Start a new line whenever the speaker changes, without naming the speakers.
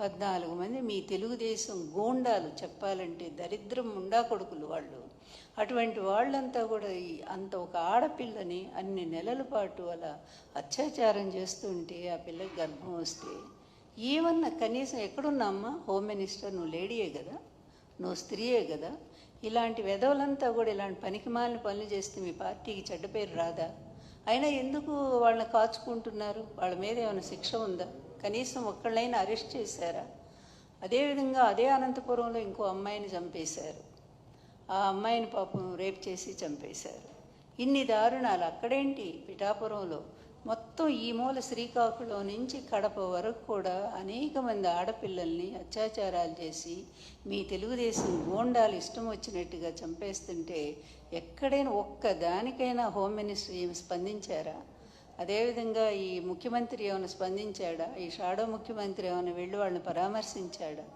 పద్నాలుగు మంది మీ తెలుగుదేశం గోండాలు చెప్పాలంటే దరిద్రం ఉండా కొడుకులు వాళ్ళు. అటువంటి వాళ్ళంతా కూడా అంత ఒక ఆడపిల్లని అన్ని నెలల పాటు అలా అత్యాచారం చేస్తుంటే ఆ పిల్లకి గర్భం వస్తే ఏమన్నా కనీసం ఎక్కడున్నామ్మా హోమ్ మినిస్టర్ నువ్వు లేడీయే కదా నువ్వు స్త్రీయే కదా ఇలాంటి వెధవులంతా కూడా ఇలాంటి పనికిమాలిన పనులు చేస్తే మీ పార్టీకి చెడ్డ పేరు రాదా? అయినా ఎందుకు వాళ్ళని కాచుకుంటున్నారు? వాళ్ళ మీద ఏమైనా శిక్ష ఉందా? కనీసం ఒక్కళ్ళైనా అరెస్ట్ చేశారా? అదేవిధంగా అదే అనంతపురంలో ఇంకో అమ్మాయిని చంపేశారు. ఆ అమ్మాయిని పాపం రేప్ చేసి చంపేశారు. ఇన్ని దారుణాలు అక్కడేంటి? పిఠాపురంలో మొత్తం ఈ మూల శ్రీకాకుళం నుంచి కడప వరకు కూడా అనేక మంది ఆడపిల్లల్ని అత్యాచారాలు చేసి మీ తెలుగుదేశం గోండాలు ఇష్టం వచ్చినట్టుగా చంపేస్తుంటే ఎక్కడైనా ఒక్క దానికైనా హోమ్ మినిస్టర్ ఏమి స్పందించారా? అదేవిధంగా ఈ ముఖ్యమంత్రి ఏమైనా స్పందించాడా? ఈ షాడో ముఖ్యమంత్రి ఏమైనా వెళ్ళి వాళ్ళని పరామర్శించాడా?